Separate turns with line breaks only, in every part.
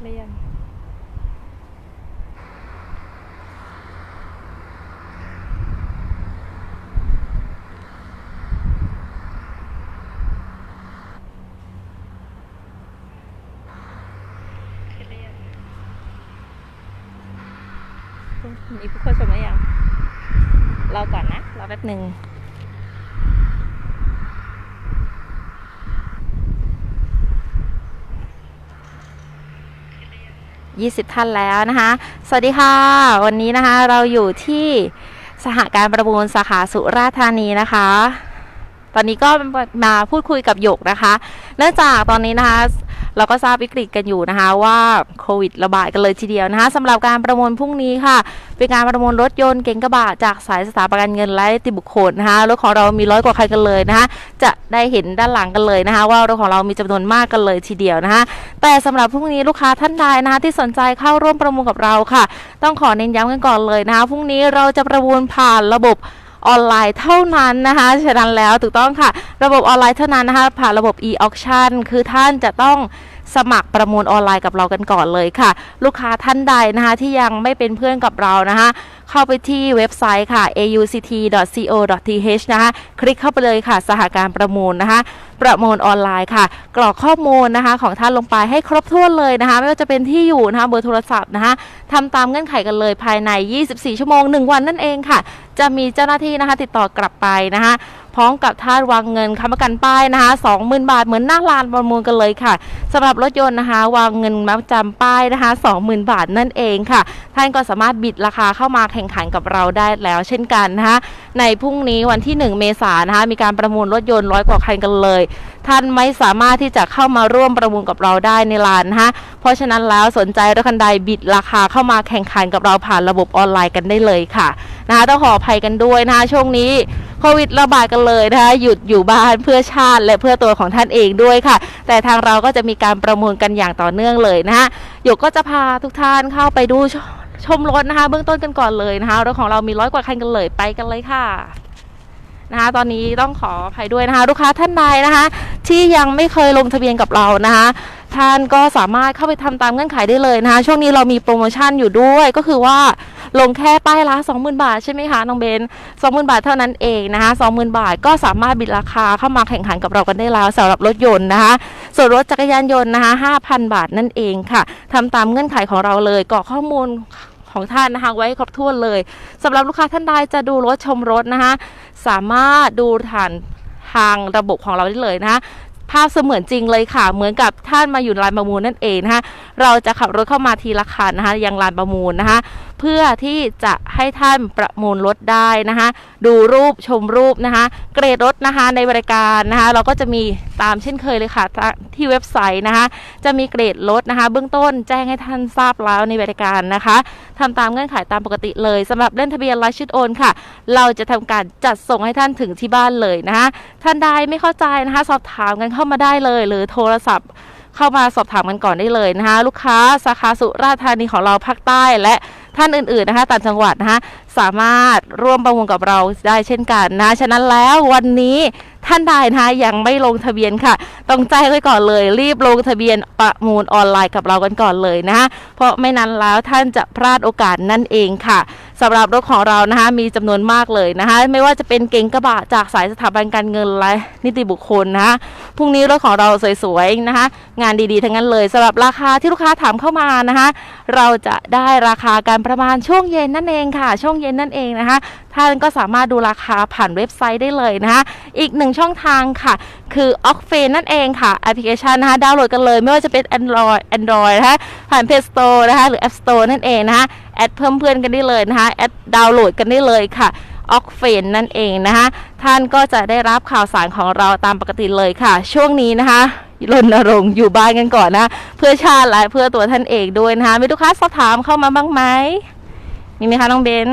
ดหรือยังมีผู้คนชมหรือยังรอก่อนนะ รอแป๊บหนึ่ง 20 ท่านแล้วนะคะ สวัสดีค่ะ วันนี้นะคะเราอยู่ที่สหการประมูลสาขาสุราษฎร์ธานีนะคะ ตอนนี้ก็มาพูดคุยกับหยกนะคะ เนื่องจากตอนนี้นะคะ เราก็ทราบวิกฤตกันอยู่นะคะว่าโควิดระบาดกันเลยทีเดียวนะคะสำหรับการประมูลพรุ่งนี้ค่ะ เป็นการประมูลรถยนต์เก๋งกระบะจากสายสถาบันการเงินและนิติบุคคลนะคะรถของเรามีร้อยกว่าคันกันเลยนะคะจะได้เห็นด้านหลังกันเลยนะคะ ว่ารถของเรามีจำนวนมากกันเลยทีเดียวนะคะ แต่สำหรับพรุ่งนี้ลูกค้าท่านใดนะคะที่สนใจเข้าร่วมประมูลกับเราค่ะ ต้องขอเน้นย้ำกันก่อนเลยนะคะพรุ่งนี้เราจะประมูลผ่านระบบออนไลน์เท่านั้นนะคะ ฉะนั้นแล้วถูกต้องค่ะ ระบบออนไลน์เท่านั้นนะคะ ผ่านระบบ e-auction คือท่านจะต้อง สมัครประมูลออนไลน์กับเรากันก่อนเลยค่ะ ลูกค้าท่านใดนะคะที่ยังไม่เป็นเพื่อนกับเรานะคะ เข้าไปที่เว็บไซต์ค่ะ auct.co.th นะคะ คลิกเข้าไปเลยค่ะ สหการประมูลนะคะ ประมูลออนไลน์ค่ะ กรอกข้อมูลนะคะของท่านลงไปให้ครบถ้วนเลยนะคะ ไม่ว่าจะเป็นที่อยู่นะคะ เบอร์โทรศัพท์นะคะทำตามเงื่อนไขกันเลยภายใน 24 ชั่วโมง 1 วันนั่นเองค่ะ จะมีเจ้าหน้าที่นะคะ ติดต่อกลับไปนะคะพร้อมกับท่านวางเงินค้ำประกันป้ายนะคะ20,000 บาทเหมือนหน้าลานประมูลกันเลยค่ะสำหรับรถยนต์นะคะ วางเงินมาจำป้ายนะคะ 20,000 บาทนั่นเองค่ะ ท่านก็สามารถบิดราคาเข้ามาแข่งข่งขันกับเราได้แล้วเช่นกันนะคะในพรุ่งนี้วันที่ 1 เมษายนนะคะมีการประมูลรถยนต์ร้อยกว่าคันกันเลย ท่านไม่สามารถที่จะเข้ามาร่วมประมูลกับเราได้ในลานนะคะเพราะฉะนั้นแล้วสนใจรถคันใดบิดราคาเข้ามาแข่งขันกับเราผ่านระบบออนไลน์กันได้เลยค่ะนะคะต้องขออภัยกันด้วยนะคะช่วงนี้โควิดระบาดกันเลยนะคะหยุดอยู่บ้านเพื่อชาติและเพื่อตัวของท่านเองด้วยค่ะ แต่ทางเราก็จะมีการประมูลกันอย่างต่อเนื่องเลยนะคะหยกก็จะพาทุกท่านเข้าไปดู ชมรถนะคะ เบื้องต้นกันก่อนเลยนะคะรถของเรามีร้อยกว่าคันกันเลยไปกันเลยค่ะนะคะตอนนี้ต้องขออภัยด้วยนะคะลูกค้าท่านใดนะคะ ที่ยังไม่เคยลงทะเบียนกับเรานะคะท่านก็สามารถเข้าไปทำตามเงื่อนไขได้เลยนะคะ ช่วงนี้เรามีโปรโมชั่นอยู่ด้วยก็คือว่าลงแค่ป้ายละ20,000 บาทใช่ไหมคะน้องเบน20,000 บาทเท่านั้นเองนะคะ20,000 บาทก็สามารถบิดราคาเข้ามาแข่งขันกับเรากันได้แล้วสำหรับรถยนต์นะคะ ส่วนรถจักรยานยนต์นะคะ5,000 บาทนั่นเองค่ะทำตามเงื่อนไขของเราเลยกรอกข้อมูล ของท่านนะคะไว้ครบถ้วนเลยสำหรับลูกค้าท่านใดจะดูรถชมรถนะคะสามารถดูผ่านทางระบบของเราได้เลยนะคะ ภาพเสมือนจริงเลยค่ะ เหมือนกับท่านมาอยู่ลานประมูลนั่นเองนะคะเราจะขับรถเข้ามาทีละคันนะคะยังลานประมูลนะคะเพื่อที่จะให้ท่านประมูลรถได้นะคะดูรูปชมรูปนะคะ เกรดรถนะคะในบริการนะคะ เราก็จะมีตามเช่นเคยเลยค่ะ ที่เว็บไซต์นะคะ จะมีเกรดรถนะคะ เบื้องต้นแจ้งให้ท่านทราบแล้วในบริการนะคะทำตามเงื่อนไขตามปกติเลยสำหรับเล่นทะเบียนรายชื่อโอนค่ะ เราจะทำการจัดส่งให้ท่านถึงที่บ้านเลยนะคะท่านใดไม่เข้าใจนะคะ สอบถามกันเข้า้ามาได้เลย หรือโทรศัพท์เข้ามาสอบถามกันก่อนได้เลยนะคะ ลูกค้าสาขาสุราษฎร์ธานีของเราภาคใต้และท่านอื่นๆนะคะต่างจังหวัดนะคะสามารถร่วมประมูลกับเราได้เช่นกันนะฉะนั้นแล้ววันนี้ท่านใดนะคะยังไม่ลงทะเบียนค่ะ ต้องแจ้งไว้ก่อนเลย รีบลงทะเบียนประมูลออนไลน์กับเรากันก่อนเลยนะคะเพราะไม่นั้นแล้วท่านจะพลาดโอกาสนั่นเองค่ะ สำหรับรถของเรานะคะมีจำนวนมากเลยนะคะไม่ว่าจะเป็นเก๋งกระบะจากสายสถาบันการเงินและนิติบุคคลนะคะพรุ่งนี้รถของเราสวยๆนะคะงานดีๆ ทั้งนั้นเลยสำหรับราคาที่ลูกค้าถามเข้ามานะคะเราจะได้ราคาการประมาณช่วงเย็นนั่นเองค่ะ ช่วงเย็นนั่นเองนะคะท่านก็สามารถดูราคาผ่านเว็บไซต์ได้เลยนะคะอีกหนึ่งช่องทางค่ะ คือ o c f a n นั่นเองค่ะแอปพลิเคชันนะคะดาวน์โหลดกันเลย ไม่ว่าจะเป็น Android Android นะคะผ่าน Play Store นะคะหรือ App Store นั่นเองนะคะ แอดเพิ่มเพื่อนกันได้เลยนะคะแอดดาวน์โหลดกันได้เลยค่ะออกเฟนนั่นเองนะคะท่านก็จะได้รับข่าวสารของเราตามปกติเลยค่ะ ช่วงนี้นะคะรณรงค์อยู่บ้านกันก่อนนะ เพื่อชาติและเพื่อตัวท่านเองด้วยนะคะมีลูกค้าสอบถามเข้ามาบ้างไหมมีไหมคะน้องเบน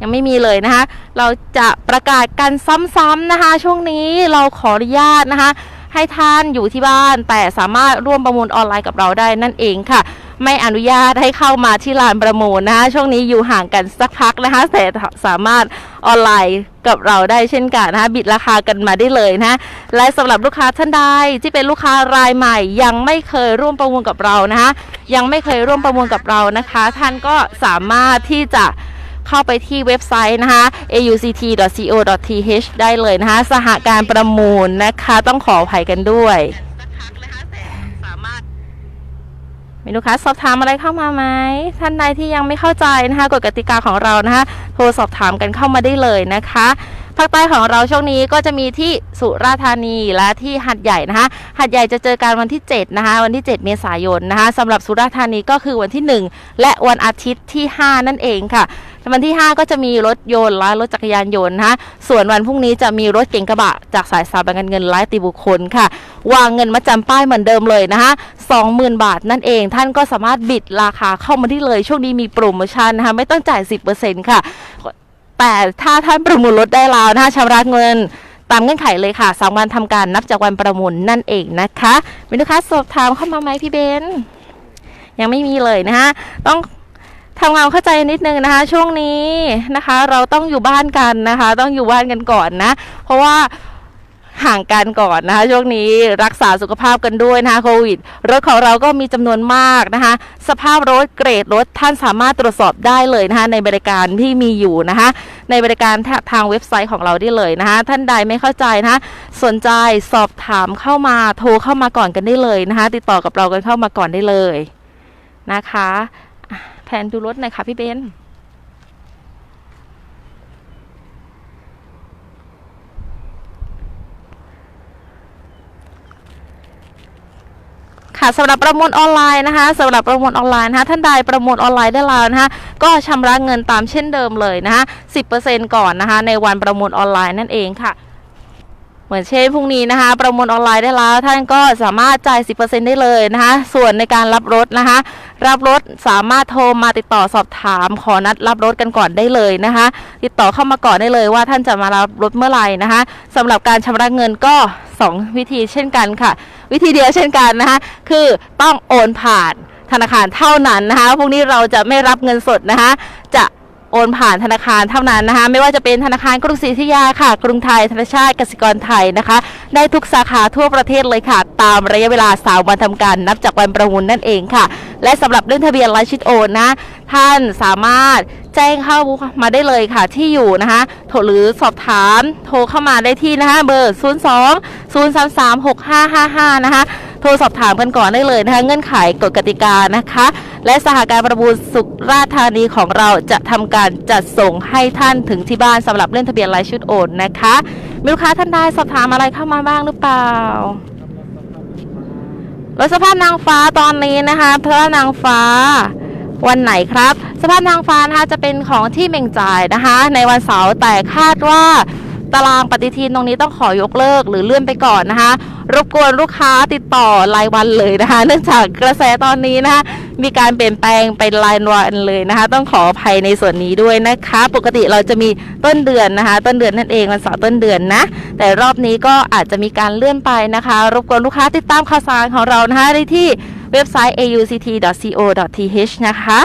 ยังไม่มีเลยนะคะ เราจะประกาศกันซ้ำๆนะคะ ช่วงนี้เราขออนุญาตนะคะ ให้ท่านอยู่ที่บ้านแต่สามารถร่วมประมูลออนไลน์กับเราได้นั่นเองค่ะ ไม่อนุญาตให้เข้ามาที่ลานประมูลนะคะช่วงนี้อยู่ห่างกันสักพักนะคะแต่สามารถออนไลน์กับเราได้เช่นกันนะคะบิดราคากันมาได้เลยนะและสำหรับลูกค้าท่านใดที่เป็นลูกค้ารายใหม่ ยังไม่เคยร่วมประมูลกับเรานะคะยังไม่เคยร่วมประมูลกับเรานะคะ ท่านก็สามารถที่จะเข้าไปที่เว็บไซต์นะคะ auct.co.th ได้เลยนะคะ สหการประมูลนะคะ ต้องขออภัยกันด้วย มีลูกค้าสอบถามอะไรเข้ามาไหมท่านใดที่ยังไม่เข้าใจนะคะกฎกติกาของเรานะคะโทรสอบถามกันเข้ามาได้เลยนะคะภาคใต้ของเราช่วงนี้ก็จะมีที่สุราษฎร์ธานีและที่หัดใหญ่นะคะหัดใหญ่จะเจอกันวันที่ 7 นะคะ วันที่ 7 เมษายนนะคะสำหรับสุราษฎร์ธานีก็คือวันที่ 1 และวันอาทิตย์ที่ 5 นั่นเองค่ะ วันที่ 5 ก็จะมีรถยนต์และรถจักรยานยนต์นะส่วนวันพรุ่งนี้จะมีรถเก๋งกระบะ จากสายสถาบันการเงินไร้ติบุคคลค่ะ วางเงินมาจำป้ายเหมือนเดิมเลยนะคะ20,000 บาทนั่นเอง ท่านก็สามารถบิดราคาเข้ามาที่เลยช่วงนี้มีโปรโมชั่นนะคะไม่ต้องจ่าย 10%ค่ะ แต่ถ้าท่านประมูลรถได้แล้วนะคะชำระเงินตามเงื่อนไขเลยค่ะสามวันทำการนับจากวันประมูลนั่นเองนะคะมีลูกค้าสอบถามเข้ามาไหมพี่เบน ยังไม่มีเลยนะคะต้อง ทำความเข้าใจนิดนึงนะคะ ช่วงนี้นะคะ เราต้องอยู่บ้านกันนะคะ ต้องอยู่บ้านกันก่อนนะ เพราะว่าห่างกันก่อนนะคะช่วงนี้รักษาสุขภาพกันด้วยนะคะโควิด รถของเราก็มีจำนวนมากนะคะ สภาพรถเกรดรถท่านสามารถตรวจสอบได้เลยนะคะ ในบริการที่มีอยู่นะคะ ในบริการทางเว็บไซต์ของเราได้เลยนะคะ ท่านใดไม่เข้าใจนะคะสนใจสอบถามเข้ามาโทรเข้ามาก่อนกันได้เลยนะคะ ติดต่อกับเรากันเข้ามาก่อนได้เลยนะคะ ผนดูรถหน่อยค่ะพี่เบนค่ะสำหรับประมูลออนไลน์นะคะสำหรับประมูลออนไลน์นะคะท่านใดประมูลออนไลน์ได้แล้วนะคะก็ชำระเงินตามเช่นเดิมเลยนะคะ10%ก่อนนะคะในวันประมูลออนไลน์นั่นเองค่ะ เหมือนเช่นพรุ่งนี้นะคะ ประมูลออนไลน์ได้แล้วท่านก็สามารถจ่าย 10%ได้เลยนะคะส่วนในการรับรถนะคะ รับรถสามารถโทรมาติดต่อสอบถามขอนัดรับรถกันก่อนได้เลยนะคะ ติดต่อเข้ามาก่อนได้เลยว่าท่านจะมารับรถเมื่อไหร่นะคะสำหรับการชำระเงินก็ 2 วิธีเช่นกันค่ะ วิธีเดียวเช่นกันนะคะคือต้องโอนผ่านธนาคารเท่านั้นนะคะพวกนี้เราจะไม่รับเงินสดนะคะจะโอนผ่านธนาคารเท่านั้นนะคะ ไม่ว่าจะเป็นธนาคารกรุงศรีอยุธยาค่ะ กรุงไทยธนาชาติกสิกรไทยนะคะ ได้ทุกสาขาทั่วประเทศเลยค่ะ ตามระยะเวลา 3 วันทำการนับจากวันประมูลนั่นเองค่ะ และสำหรับเรื่องทะเบียนรายชิดโอนนะ ท่านสามารถแจ้งเข้ามาได้เลยค่ะที่อยู่นะคะโทรหรือสอบถามโทรเข้ามาได้ที่นะคะเบอร์ 02 033 6555 นะคะโทรสอบถามกันก่อนได้เลยนะคะ เงื่อนไขกฎกติกานะคะ และสหการประมูลสุราษฎร์ธานีของเราจะทำการจัดส่งให้ท่านถึงที่บ้านสำหรับเล่นทะเบียนรายชุดโอนนะคะมีลูกค้าท่านใดสอบถามอะไรเข้ามาบ้างหรือเปล่า รถสภาพนางฟ้าตอนนี้นะคะพระนางฟ้าวันไหนครับ สภาพนางฟ้านะคะจะเป็นของที่เม่งจ่ายนะคะ ในวันเสาร์แต่คาดว่า ตารางปฏิทินตรงนี้ต้องขอยกเลิกหรือเลื่อนไปก่อนนะคะ รบกวนลูกค้าติดต่อรายวันเลยนะคะ เนื่องจากกระแสตอนนี้นะคะมีการเปลี่ยนแปลงเป็นรายวันเลยนะคะ ต้องขออภัยในส่วนนี้ด้วยนะคะ ปกติเราจะมีต้นเดือนนะคะ ต้นเดือนนั่นเองวันเสาร์ต้นเดือนนะ แต่รอบนี้ก็อาจจะมีการเลื่อนไปนะคะ รบกวนลูกค้าติดตามข่าวสารของเรานะคะได้ที่เว็บไซต์ auct.co.th นะคะ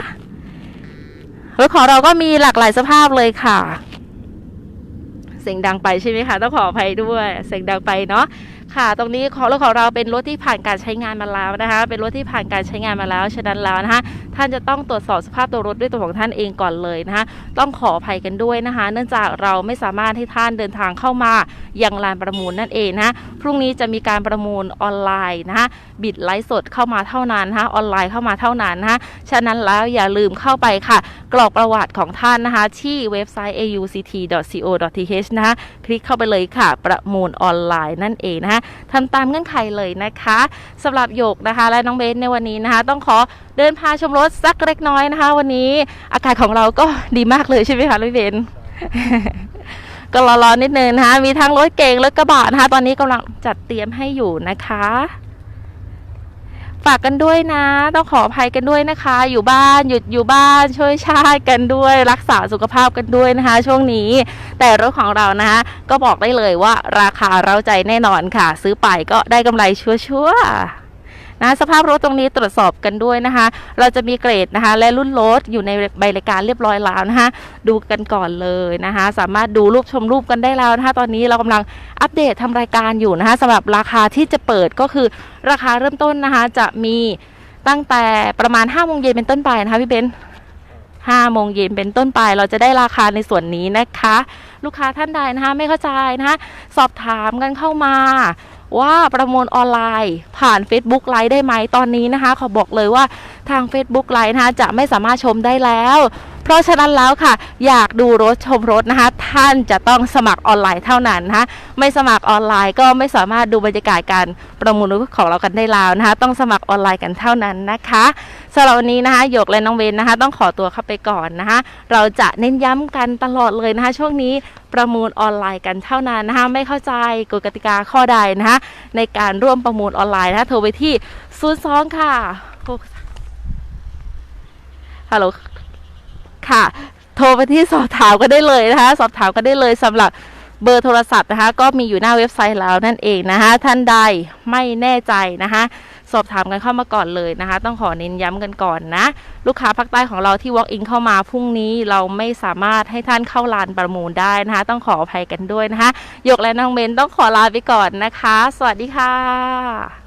รถของเราก็มีหลากหลายสภาพเลยค่ะ เสียงดังไปใช่ไหมคะต้องขออภัยด้วยเสียงดังไปเนาะ ค่ะ ตรงนี้ของรถของเราเป็นรถที่ผ่านการใช้งานมาแล้วนะคะ เป็นรถที่ผ่านการใช้งานมาแล้ว ฉะนั้นแล้วนะคะ ท่านจะต้องตรวจสอบสภาพตัวรถด้วยตัวของท่านเองก่อนเลยนะคะ ต้องขออภัยกันด้วยนะคะ เนื่องจากเราไม่สามารถให้ท่านเดินทางเข้ามายังลานประมูลนั่นเองนะะพรุ่งนี้จะมีการประมูลออนไลน์นะคะบิดไลฟ์สดเข้ามาเท่านั้นนะคะออนไลน์เข้ามาเท่านั้นนะคะฉะนั้นแล้วอย่าลืมเข้าไปค่ะ กรอกประวัติของท่านนะคะ ที่เว็บไซต์ auct.co.th นะคะคลิกเข้าไปเลยค่ะ ประมูลออนไลน์นั่นเองนะคะทำตามเงื่อนไขเลยนะคะสำหรับหยกนะคะ และน้องเบสในวันนี้นะคะ ต้องขอเดินพาชมรถสักเล็กน้อยนะคะ วันนี้อากาศของเราก็ดีมากเลยใช่ไหมคะลุยเบนก็รอๆนิดนึงนะคะ มีทั้งรถเก๋งรถกระบะนะคะ ตอนนี้กำลังจัดเตรียมให้อยู่นะคะ ฝากกันด้วยนะ ต้องขออภัยกันด้วยนะคะ อยู่บ้านหยุดอยู่บ้านช่วยชาติกันด้วย รักษาสุขภาพกันด้วยนะคะ ช่วงนี้ แต่รถของเรานะคะก็บอกได้เลยว่าราคาเราใจแน่นอนค่ะ ซื้อไปก็ได้กำไรชัวร์ๆ นะสภาพรถตรงนี้ตรวจสอบกันด้วยนะคะ เราจะมีเกรดนะคะ และรุ่นรถอยู่ในใบรายการเรียบร้อยแล้วนะคะดูกันก่อนเลยนะคะ สามารถดูรูปชมรูปกันได้แล้วนะคะ ตอนนี้เรากำลังอัปเดตทำรายการอยู่นะคะสำหรับราคาที่จะเปิดก็คือราคาเริ่มต้นนะคะ จะมีตั้งแต่ประมาณ5โมงเย็นเป็นต้นไปนะคะพี่เบนซ์5โมงเย็นเป็นต้นไปเราจะได้ราคาในส่วนนี้นะคะ ลูกค้าท่านใดนะคะไม่เข้าใจนะคะสอบถามกันเข้ามา ว่าประมูลออนไลน์ผ่าน Facebook ไลฟ์ได้ไหมตอนนี้นะคะ ขอบอกเลยว่าทาง Facebook ไลฟ์นะคะจะไม่สามารถชมได้แล้ว เพราะฉะนั้นแล้วค่ะ อยากดูรถชมรถนะคะ ท่านจะต้องสมัครออนไลน์เท่านั้นนะคะไม่สมัครออนไลน์ก็ไม่สามารถดูบรรยากาศการประมูลรถของเรากันได้แล้วนะคะ ต้องสมัครออนไลน์กันเท่านั้นนะคะสำหรับวันนี้นะคะหยกและน้องเวนนะคะ ต้องขอตัวเข้าไปก่อนนะคะ เราจะเน้นย้ำกันตลอดเลยนะคะ ช่วงนี้ประมูลออนไลน์กันเท่านั้นนะคะ ไม่เข้าใจกฎกติกาข้อใดนะคะ ในการร่วมประมูลออนไลน์นะคะโทรไปที่ 02 ค่ะฮัลโหล ค่ะ โทรไปที่สอบถามก็ได้เลยนะคะ สอบถามก็ได้เลยสำหรับเบอร์โทรศัพท์นะคะ ก็มีอยู่หน้าเว็บไซต์แล้วนั่นเองนะคะ ท่านใดไม่แน่ใจนะคะ สอบถามกันเข้ามาก่อนเลยนะคะ ต้องขอเน้นย้ำกันก่อนนะ ลูกค้าภาคใต้ของเราที่ walk in เข้ามาพรุ่งนี้เราไม่สามารถให้ท่านเข้าลานประมูลได้นะคะ ต้องขออภัยกันด้วยนะคะยกและน้องเบนต้องขอลาไปก่อนนะคะ สวัสดีค่ะ